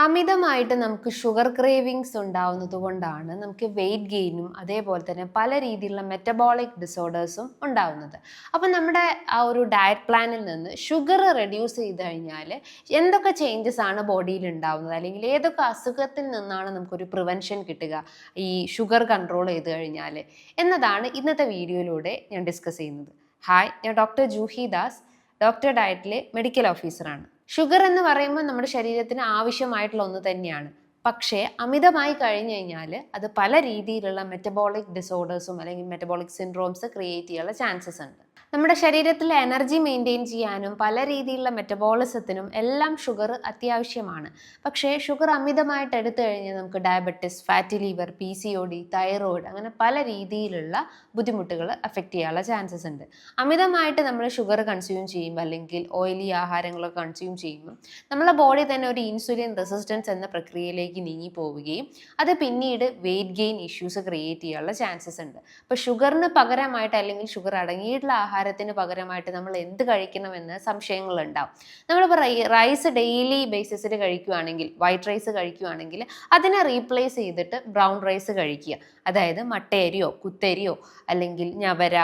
അമിതമായിട്ട് നമുക്ക് sugar cravings ഉണ്ടാവുന്നത് കൊണ്ടാണ് നമുക്ക് വെയിറ്റ് ഗെയിനും അതേപോലെ തന്നെ പല രീതിയിലുള്ള മെറ്റബോളിക് ഡിസോർഡേഴ്സും ഉണ്ടാവുന്നത്. അപ്പോൾ നമ്മുടെ ആ ഒരു ഡയറ്റ് പ്ലാനിൽ നിന്ന് ഷുഗർ റെഡ്യൂസ് ചെയ്ത് കഴിഞ്ഞാൽ എന്തൊക്കെ ചേഞ്ചസ് ആണ് ബോഡിയിൽ ഉണ്ടാവുന്നത്? അല്ലെങ്കിൽ ഏതൊക്കെ അസുഖത്തിൽ നിന്നാണ് നമുക്കൊരു പ്രിവെൻഷൻ കിട്ടുക? ഈ ഷുഗർ കൺട്രോൾ ചെയ്ത് കഴിഞ്ഞാൽ എന്നതാണ് ഇന്നത്തെ വീഡിയോയിലൂടെ ഞാൻ ഡിസ്കസ് ചെയ്യുന്നത്. ഹായ് ഞാൻ ഡോക്ടർ ജൂഹി ദാസ്. ഡോക്ടർ ഡയറ്റിലെ മെഡിക്കൽ ഓഫീസറാണ് ഷുഗർ എന്ന് പറയുമ്പോൾ നമ്മുടെ ശരീരത്തിന് ആവശ്യമായിട്ടുള്ള ഒന്ന് തന്നെയാണ്. പക്ഷേ അമിതമായി കഴിഞ്ഞു കഴിഞ്ഞാൽ അത് പല രീതിയിലുള്ള മെറ്റബോളിക് ഡിസോർഡേഴ്സും അല്ലെങ്കിൽ മെറ്റബോളിക് സിൻഡ്രോംസ് ക്രിയേറ്റ് ചെയ്യാനുള്ള ചാൻസസ് ഉണ്ട്. നമ്മുടെ ശരീരത്തിലെ എനർജി മെയിന്റെയിൻ ചെയ്യാനും പല രീതിയിലുള്ള മെറ്റബോളിസത്തിനും എല്ലാം ഷുഗർ അത്യാവശ്യമാണ്. പക്ഷേ ഷുഗർ അമിതമായിട്ട് എടുത്തു കഴിഞ്ഞാൽ നമുക്ക് diabetes fatty liver P C O D thyroid അങ്ങനെ പല രീതിയിലുള്ള ബുദ്ധിമുട്ടുകൾ അഫക്റ്റ് ചെയ്യാനുള്ള ചാൻസസ് ഉണ്ട്. അമിതമായിട്ട് നമ്മൾ ഷുഗർ കൺസ്യൂം ചെയ്യുമ്പോൾ അല്ലെങ്കിൽ ഓയിലി ആഹാരങ്ങളൊക്കെ കൺസ്യൂം ചെയ്യുമ്പോൾ നമ്മളെ ബോഡി തന്നെ ഒരു ഇൻസുലിൻ റെസിസ്റ്റൻസ് എന്ന പ്രക്രിയയിലേക്ക് നീങ്ങി പോവുകയും അത് പിന്നീട് വെയിറ്റ് ഗെയിൻ ഇഷ്യൂസ് ക്രിയേറ്റ് ചെയ്യാനുള്ള ചാൻസസ് ഉണ്ട്. അപ്പോൾ ഷുഗറിന് പകരമായിട്ട് അല്ലെങ്കിൽ ഷുഗർ അടങ്ങിയിട്ടുള്ള ആഹാരത്തിന് പകരമായിട്ട് നമ്മൾ എന്ത് കഴിക്കണമെന്ന് സംശയങ്ങളുണ്ടാവും. നമ്മളിപ്പോൾ റൈസ് ഡെയിലി ബേസിസിൽ കഴിക്കുകയാണെങ്കിൽ വൈറ്റ് റൈസ് കഴിക്കുകയാണെങ്കിൽ അതിനെ റീപ്ലേസ് ചെയ്തിട്ട് ബ്രൗൺ റൈസ് കഴിക്കുക. അതായത് മട്ടയരിയോ കുത്തരിയോ അല്ലെങ്കിൽ ഞവര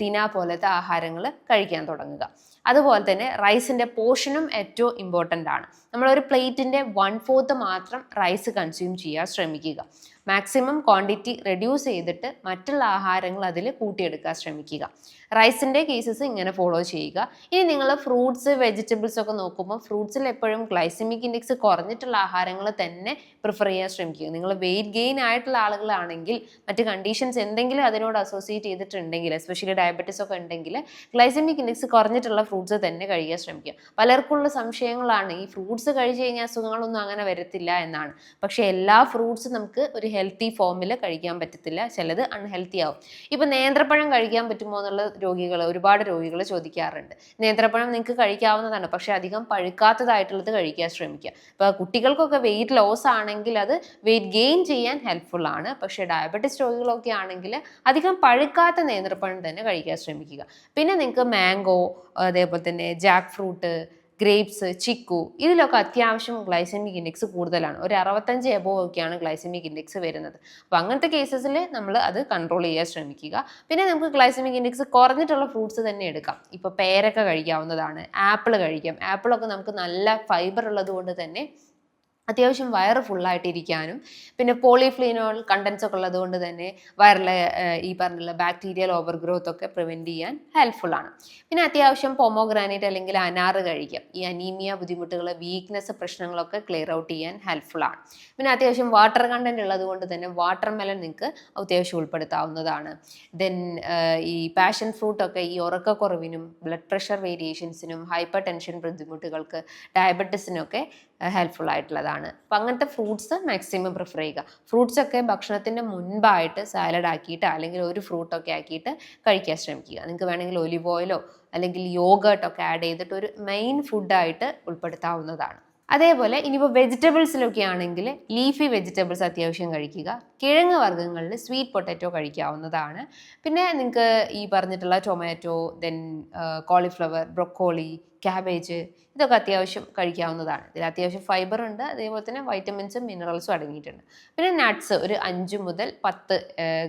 തിന പോലത്തെ ആഹാരങ്ങൾ കഴിക്കാൻ തുടങ്ങുക. അതുപോലെ തന്നെ റൈസിന്റെ പോർഷനും ഏറ്റവും ഇമ്പോർട്ടന്റ് ആണ്. നമ്മളൊരു പ്ലേറ്റിന്റെ വൺ ഫോർത്ത് മാത്രം റൈസ് കൺസ്യൂം ചെയ്യാൻ ശ്രമിക്കുക. മാക്സിമം ക്വാണ്ടിറ്റി റെഡ്യൂസ് ചെയ്തിട്ട് മറ്റുള്ള ആഹാരങ്ങൾ അതിൽ കൂട്ടിയെടുക്കാൻ ശ്രമിക്കുക. റൈസിന്റെ കേസസ് ഇങ്ങനെ ഫോളോ ചെയ്യുക. ഇനി നിങ്ങൾ ഫ്രൂട്ട്സ് വെജിറ്റബിൾസ് ഒക്കെ നോക്കുമ്പോൾ ഫ്രൂട്ട്സിൽ എപ്പോഴും ഗ്ലൈസമിക് ഇൻഡെക്സ് കുറഞ്ഞിട്ടുള്ള ആഹാരങ്ങൾ തന്നെ പ്രിഫർ ചെയ്യാൻ ശ്രമിക്കുക. നിങ്ങൾ വെയിറ്റ് ഗെയിൻ ആയിട്ടുള്ള ആളുകളാണെങ്കിൽ മറ്റ് കണ്ടീഷൻസ് എന്തെങ്കിലും അതിനോട് അസോസിയേറ്റ് ചെയ്തിട്ടുണ്ടെങ്കിൽ എസ്പെഷ്യലി ഡയബറ്റീസ് ഒക്കെ ഉണ്ടെങ്കിൽ ഗ്ലൈസമിക് ഇൻഡെക്സ് കുറഞ്ഞിട്ടുള്ള ഫ്രൂട്ട്സ് തന്നെ കഴിക്കാൻ ശ്രമിക്കുക. പലർക്കുള്ള സംശയങ്ങളാണ്. ഈ ഫ്രൂട്ട്സ് കഴിച്ചു കഴിഞ്ഞാൽ അസുഖങ്ങളൊന്നും അങ്ങനെ വരത്തില്ല എന്നാണ്. പക്ഷേ എല്ലാ ഫ്രൂട്ട്സും നമുക്ക് ഒരു ഹെൽത്തി ഫോമിൽ കഴിക്കാൻ പറ്റത്തില്ല. ചിലത് അൺഹെൽത്തി ആവും. ഇപ്പം നേന്ത്രപ്പഴം കഴിക്കാൻ പറ്റുമോ എന്നുള്ള രോഗികൾ ഒരുപാട് രോഗികൾ ചോദിക്കാറുണ്ട്. നേന്ത്രപ്പഴം നിങ്ങൾക്ക് കഴിക്കാവുന്നതാണ് പക്ഷെ അധികം പഴുക്കാത്തതായിട്ടുള്ളത് കഴിക്കാൻ ശ്രമിക്കുക. ഇപ്പോൾ കുട്ടികൾക്കൊക്കെ വെയിറ്റ് ലോസ് ആണെങ്കിൽ അത് വെയിറ്റ് ഗെയിൻ ചെയ്യാൻ ഹെൽപ്ഫുൾ ആണ്. പക്ഷേ ഡയബറ്റിസ് രോഗികളൊക്കെ ആണെങ്കിൽ അധികം പഴുക്കാത്ത നേന്ത്രപ്പഴം തന്നെ കഴിക്കാൻ ശ്രമിക്കുക. പിന്നെ നിങ്ങൾക്ക് മാംഗോ അതേപോലെ തന്നെ ജാക്ക് ഫ്രൂട്ട് ഗ്രേപ്സ് ചിക്കു ഇതിലൊക്കെ അത്യാവശ്യം ഗ്ലൈസമിക് ഇൻഡെക്സ് കൂടുതലാണ്. ഒരു അറുപത്തഞ്ച് എബോ ഒക്കെയാണ് ഗ്ലൈസമിക് ഇൻഡെക്സ് വരുന്നത്. അപ്പോൾ അങ്ങനത്തെ കേസസിൽ നമ്മൾ അത് കൺട്രോൾ ചെയ്യാൻ ശ്രമിക്കുക. പിന്നെ നമുക്ക് ഗ്ലൈസമിക് ഇൻഡെക്സ് കുറഞ്ഞിട്ടുള്ള ഫ്രൂട്ട്സ് തന്നെ എടുക്കാം. ഇപ്പോൾ പേരക്ക കഴിക്കാവുന്നതാണ്. ആപ്പിൾ കഴിക്കാം. ആപ്പിളൊക്കെ നമുക്ക് നല്ല ഫൈബർ ഉള്ളത് കൊണ്ട് തന്നെ അത്യാവശ്യം വയറ് ഫുള്ളായിട്ടിരിക്കാനും പിന്നെ പോളിഫ്ലീനോൾ കണ്ടൻസ് ഒക്കെ ഉള്ളതുകൊണ്ട് തന്നെ വയറിലെ ഈ പറഞ്ഞുള്ള ബാക്ടീരിയൽ ഓവർ ഗ്രോത്ത് ഒക്കെ പ്രിവെന്റ് ചെയ്യാൻ ഹെൽപ്ഫുൾ ആണ്. പിന്നെ അത്യാവശ്യം പൊമോഗ്രാനൈറ്റ് അല്ലെങ്കിൽ അനാറ് കഴിക്കാം. ഈ അനീമിയ ബുദ്ധിമുട്ടുകൾ വീക്ക്നെസ് പ്രശ്നങ്ങളൊക്കെ ക്ലിയർ ഔട്ട് ചെയ്യാൻ ഹെൽപ്ഫുൾ ആണ്. പിന്നെ അത്യാവശ്യം വാട്ടർ കണ്ടന്റ് ഉള്ളത് കൊണ്ട് തന്നെ വാട്ടർ മെലൺ നിങ്ങൾക്ക് അത്യാവശ്യം ഉൾപ്പെടുത്താവുന്നതാണ്. ദെൻ ഈ പാഷൻ ഫ്രൂട്ടൊക്കെ ഈ ഉറക്കക്കുറവിനും ബ്ലഡ് പ്രഷർ വേരിയേഷൻസിനും ഹൈപ്പർ ടെൻഷൻ ബുദ്ധിമുട്ടുകൾക്ക് ഡയബറ്റീസിനൊക്കെ ഹെൽപ്ഫുൾ ആയിട്ടുള്ളതാണ്. അപ്പം അങ്ങനത്തെ ഫ്രൂട്ട്സ് മാക്സിമം പ്രിഫർ ചെയ്യുക. ഫ്രൂട്ട്സ് ഒക്കെ ഭക്ഷണത്തിന്റെ മുൻപായിട്ട് സാലഡ് ആക്കിയിട്ട് അല്ലെങ്കിൽ ഒരു ഫ്രൂട്ടൊക്കെ ആക്കിയിട്ട് കഴിക്കാൻ ശ്രമിക്കുക. നിങ്ങൾക്ക് വേണമെങ്കിൽ ഒലിവ് ഓയിലോ അല്ലെങ്കിൽ യോഗേർട്ടൊക്കെ ആഡ് ചെയ്തിട്ട് ഒരു മെയിൻ ഫുഡായിട്ട് ഉൾപ്പെടുത്താവുന്നതാണ്. അതേപോലെ ഇനിയിപ്പോൾ വെജിറ്റബിൾസിലൊക്കെ ആണെങ്കിൽ ലീഫി വെജിറ്റബിൾസ് അത്യാവശ്യം കഴിക്കുക. കിഴങ്ങ് വർഗങ്ങളിൽ സ്വീറ്റ് പൊട്ടാറ്റോ കഴിക്കാവുന്നതാണ്. പിന്നെ നിങ്ങൾക്ക് ഈ പറഞ്ഞിട്ടുള്ള tomato then cauliflower broccoli cabbage ഇതൊക്കെ അത്യാവശ്യം കഴിക്കാവുന്നതാണ്. ഇതിൽ അത്യാവശ്യം ഫൈബർ ഉണ്ട് അതേപോലെ തന്നെ വൈറ്റമിൻസും മിനറൽസും അടങ്ങിയിട്ടുണ്ട്. പിന്നെ നട്ട്സ് ഒരു അഞ്ച് മുതൽ പത്ത്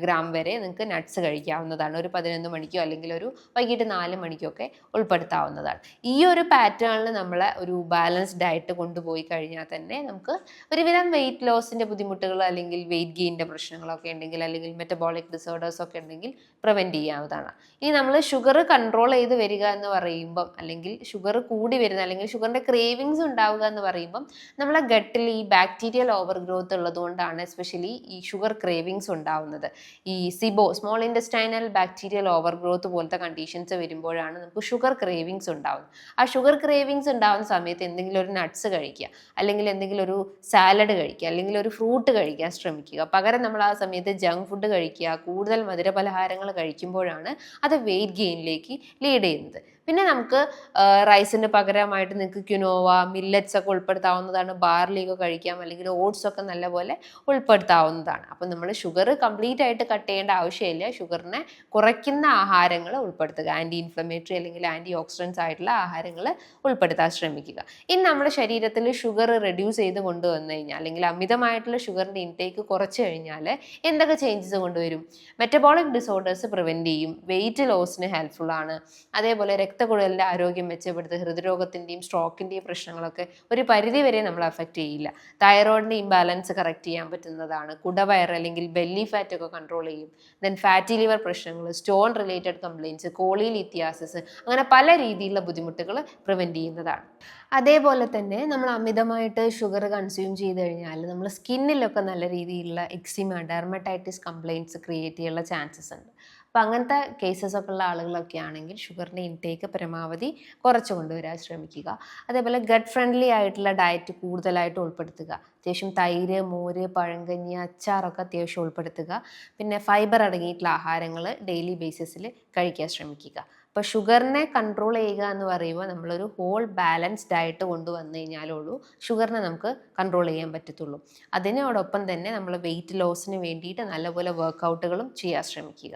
ഗ്രാം വരെ നിങ്ങൾക്ക് നട്ട്സ് കഴിക്കാവുന്നതാണ്. ഒരു പതിനൊന്ന് മണിക്കോ അല്ലെങ്കിൽ ഒരു വൈകിട്ട് നാല് മണിക്കോ ഒക്കെ ഉൾപ്പെടുത്താവുന്നതാണ്. ഈ ഒരു പാറ്റേണിൽ നമ്മളെ ഒരു ബാലൻസ്ഡ് ഡയറ്റ് കൊണ്ടുപോയി കഴിഞ്ഞാൽ തന്നെ നമുക്ക് ഒരുവിധം വെയിറ്റ് ലോസിന്റെ ബുദ്ധിമുട്ടുകൾ അല്ലെങ്കിൽ വെയിറ്റ് ഗെയിന്റെ പ്രശ്നങ്ങളൊക്കെ ഉണ്ടെങ്കിൽ അല്ലെങ്കിൽ മെറ്റബോളിക് ഡിസോർഡേഴ്സ് ഒക്കെ ഉണ്ടെങ്കിൽ പ്രിവെന്റ് ചെയ്യാവുന്നതാണ്. ഇനി നമ്മൾ ഷുഗർ കൺട്രോൾ ചെയ്ത് വരിക എന്ന് പറയുമ്പം അല്ലെങ്കിൽ ഷുഗർ കൂടി വരുന്ന അല്ലെങ്കിൽ ഷുഗറിന്റെ ക്രേവിങ്സ് ഉണ്ടാവുക എന്ന് പറയുമ്പം നമ്മളെ ഗട്ടിൽ ഈ ബാക്ടീരിയൽ ഓവർ ഗ്രോത്ത് ഉള്ളതുകൊണ്ടാണ് എസ്പെഷ്യലി ഈ ഷുഗർ ക്രേവിങ്സ് ഉണ്ടാവുന്നത്. ഈ SIBO small intestinal bacterial over growth പോലത്തെ കണ്ടീഷൻസ് വരുമ്പോഴാണ് നമുക്ക് ഷുഗർ ക്രേവിങ്സ് ഉണ്ടാവുന്നത്. ആ ഷുഗർ ക്രേവിങ്സ് ഉണ്ടാവുന്ന സമയത്ത് എന്തെങ്കിലും ഒരു നട്ട്സ് കഴിക്കുക അല്ലെങ്കിൽ എന്തെങ്കിലും ഒരു സാലഡ് കഴിക്കുക അല്ലെങ്കിൽ ഒരു ഫ്രൂട്ട് കഴിക്കാൻ ശ്രമിക്കുക. പകരം നമ്മൾ ആ സമയത്ത് ജങ്ക് ഫുഡ് കഴിക്കുക കൂടുതൽ മധുരപലഹാരങ്ങൾ കഴിക്കുമ്പോഴാണ് അത് വെയിറ്റ് ഗെയിനിലേക്ക് ലീഡ് ചെയ്യുന്നത്. പിന്നെ നമുക്ക് റൈസിന് പകരമായിട്ട് നിങ്ങൾക്ക് ക്യുനോവ മില്ലറ്റ്സ് ഒക്കെ ഉൾപ്പെടുത്താവുന്നതാണ് ബാർലിയൊക്കെ കഴിക്കാം അല്ലെങ്കിൽ ഓട്സ് ഒക്കെ നല്ലപോലെ ഉൾപ്പെടുത്താവുന്നതാണ്. അപ്പം നമ്മൾ ഷുഗർ കംപ്ലീറ്റ് ആയിട്ട് കട്ട് ചെയ്യേണ്ട ആവശ്യമില്ല. ഷുഗറിനെ കുറയ്ക്കുന്ന ആഹാരങ്ങൾ ഉൾപ്പെടുത്തുക. ആന്റി ഇൻഫ്ലമേറ്ററി അല്ലെങ്കിൽ ആന്റി ഓക്സിഡൻസ് ആയിട്ടുള്ള ആഹാരങ്ങൾ ഉൾപ്പെടുത്താൻ ശ്രമിക്കുക. ഇനി നമ്മുടെ ശരീരത്തിൽ ഷുഗർ റെഡ്യൂസ് ചെയ്ത് കൊണ്ടുവന്നു കഴിഞ്ഞാൽ അല്ലെങ്കിൽ അമിതമായിട്ടുള്ള ഷുഗറിന്റെ ഇൻടേക്ക് കുറച്ച് കഴിഞ്ഞാൽ എന്തൊക്കെ ചേഞ്ചസ് കൊണ്ടുവരും? മെറ്റബോളിക് ഡിസോർഡേഴ്സ് പ്രിവെന്റ് ചെയ്യും. വെയിറ്റ് ലോസിന് ഹെൽപ്ഫുൾ ആണ്. അതേപോലെ രക്തക്കുഴലിന്റെ ആരോഗ്യം മെച്ചപ്പെടുത്തുക ഹൃദ്രോഗത്തിന്റെയും സ്ട്രോക്കിന്റെയും പ്രശ്നങ്ങളൊക്കെ ഒരു പരിധി വരെ നമ്മൾ അഫക്റ്റ് ചെയ്യില്ല. തൈറോയിഡിന്റെ ഇംബാലൻസ് കറക്റ്റ് ചെയ്യാൻ പറ്റുന്നതാണ്. കുടവയർ അല്ലെങ്കിൽ ബെല്ലി ഫാറ്റ് ഒക്കെ കൺട്രോൾ ചെയ്യും. ദെൻ ഫാറ്റി ലിവർ പ്രശ്നങ്ങൾ സ്റ്റോൺ റിലേറ്റഡ് കംപ്ലയിൻസ് ഇത്യാസസ് അങ്ങനെ പല രീതിയിലുള്ള ബുദ്ധിമുട്ടുകൾ പ്രിവെന്റ് ചെയ്യുന്നതാണ്. അതേപോലെ തന്നെ നമ്മൾ അമിതമായിട്ട് ഷുഗർ കൺസ്യൂം ചെയ്ത് കഴിഞ്ഞാൽ നമ്മൾ സ്കിന്നിലൊക്കെ നല്ല രീതിയിലുള്ള എക്സിമ ഡെർമറ്റൈറ്റിസ് കംപ്ലയിന്റ്സ് ക്രിയേറ്റ് ചെയ്യാനുള്ള ചാൻസസ് ഉണ്ട്. അപ്പോൾ അങ്ങനത്തെ കേസസ് ഒക്കെ ഉള്ള ആളുകളൊക്കെ ആണെങ്കിൽ ഷുഗറിന്റെ ഇൻടേക്ക് പരമാവധി കുറച്ച് കൊണ്ടുവരാൻ ശ്രമിക്കുക. അതേപോലെ ഗട്ട് ഫ്രണ്ട്ലി ആയിട്ടുള്ള ഡയറ്റ് കൂടുതലായിട്ട് ഉൾപ്പെടുത്തുക. അത്യാവശ്യം തൈര് മോര് പഴങ്കഞ്ഞി അച്ചാറൊക്കെ അത്യാവശ്യം ഉൾപ്പെടുത്തുക. പിന്നെ ഫൈബർ അടങ്ങിയിട്ടുള്ള ആഹാരങ്ങൾ ഡെയിലി ബേസിസിൽ കഴിക്കാൻ ശ്രമിക്കുക. അപ്പോൾ ഷുഗറിനെ കൺട്രോൾ ചെയ്യുക എന്ന് പറയുമ്പോൾ നമ്മളൊരു ഹോൾ ബാലൻസ്ഡ് ഡയറ്റ് കൊണ്ടുവന്നു കഴിഞ്ഞാലുള്ളൂ ഷുഗറിനെ നമുക്ക് കൺട്രോൾ ചെയ്യാൻ പറ്റത്തുള്ളൂ. അതിനോടൊപ്പം തന്നെ നമ്മൾ വെയിറ്റ് ലോസിന് വേണ്ടിയിട്ട് നല്ലപോലെ വർക്കൗട്ടുകളും ചെയ്യാൻ ശ്രമിക്കുക.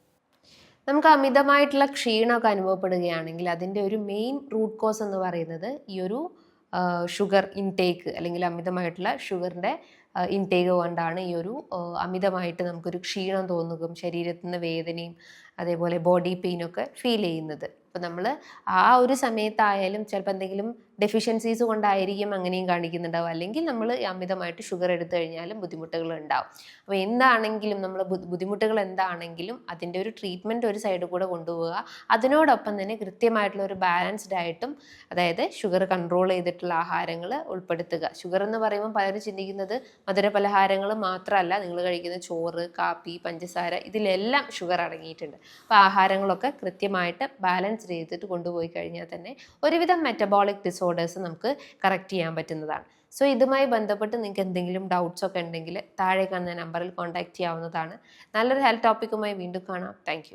നമുക്ക് അമിതമായിട്ടുള്ള ക്ഷീണമൊക്കെ അനുഭവപ്പെടുകയാണെങ്കിൽ അതിന്റെ ഒരു മെയിൻ റൂട്ട് കോസ് എന്ന് പറയുന്നത് ഈ ഒരു ഷുഗർ ഇൻടേക്ക് അല്ലെങ്കിൽ അമിതമായിട്ടുള്ള ഷുഗറിന്റെ ഇൻടേക്ക് കൊണ്ടാണ് ഈ ഒരു അമിതമായിട്ട് നമുക്കൊരു ക്ഷീണം തോന്നുകയും ശരീരത്തിൽ നിന്ന് വേദനയും അതേപോലെ ബോഡി പെയിനൊക്കെ ഫീൽ ചെയ്യുന്നത്. അപ്പോൾ നമ്മൾ ആ ഒരു സമയത്തായാലും ചിലപ്പോൾ എന്തെങ്കിലും ഡെഫിഷ്യൻസീസ് കൊണ്ടായിരിക്കും അങ്ങനെയും കാണിക്കുന്നുണ്ടാവും അല്ലെങ്കിൽ നമ്മൾ അമിതമായിട്ട് ഷുഗർ എടുത്തു കഴിഞ്ഞാലും ബുദ്ധിമുട്ടുകൾ ഉണ്ടാവും അപ്പോൾ എന്താണെങ്കിലും നമ്മൾ ബുദ്ധിമുട്ടുകൾ എന്താണെങ്കിലും അതിന്റെ ഒരു ട്രീറ്റ്മെന്റ് ഒരു സൈഡിൽ കൂടെ കൊണ്ടുപോവുക. അതിനോടൊപ്പം തന്നെ കൃത്യമായിട്ടുള്ള ഒരു ബാലൻസ്ഡ് ആയിട്ടും അതായത് ഷുഗർ കൺട്രോൾ ചെയ്തിട്ടുള്ള ആഹാരങ്ങൾ ഉൾപ്പെടുത്തുക. ഷുഗർ എന്ന് പറയുമ്പോൾ പലരും ചിന്തിക്കുന്നത് മധുര പലഹാരങ്ങൾ മാത്രമല്ല നിങ്ങൾ കഴിക്കുന്ന ചോറ് കാപ്പി പഞ്ചസാര ഇതിലെല്ലാം ഷുഗർ അടങ്ങിയിട്ടുണ്ട്. അപ്പോൾ ആഹാരങ്ങളൊക്കെ കൃത്യമായിട്ട് ബാലൻസ് ചെയ്തിട്ട് കൊണ്ടുപോയി കഴിഞ്ഞാൽ തന്നെ ഒരുവിധം മെറ്റബോളിക് ഡിസോർഡേഴ്സ് നമുക്ക് കറക്റ്റ് ചെയ്യാൻ പറ്റുന്നതാണ്. സോ ഇതുമായി ബന്ധപ്പെട്ട് നിങ്ങൾക്ക് എന്തെങ്കിലും ഡൗട്ട്സ് ഒക്കെ ഉണ്ടെങ്കിൽ താഴെ കാണുന്ന നമ്പറിൽ കോൺടാക്റ്റ് ചെയ്യാവുന്നതാണ്. നല്ലൊരു ഹെൽത്ത് ടോപ്പിക്കുമായി വീണ്ടും കാണാം. താങ്ക്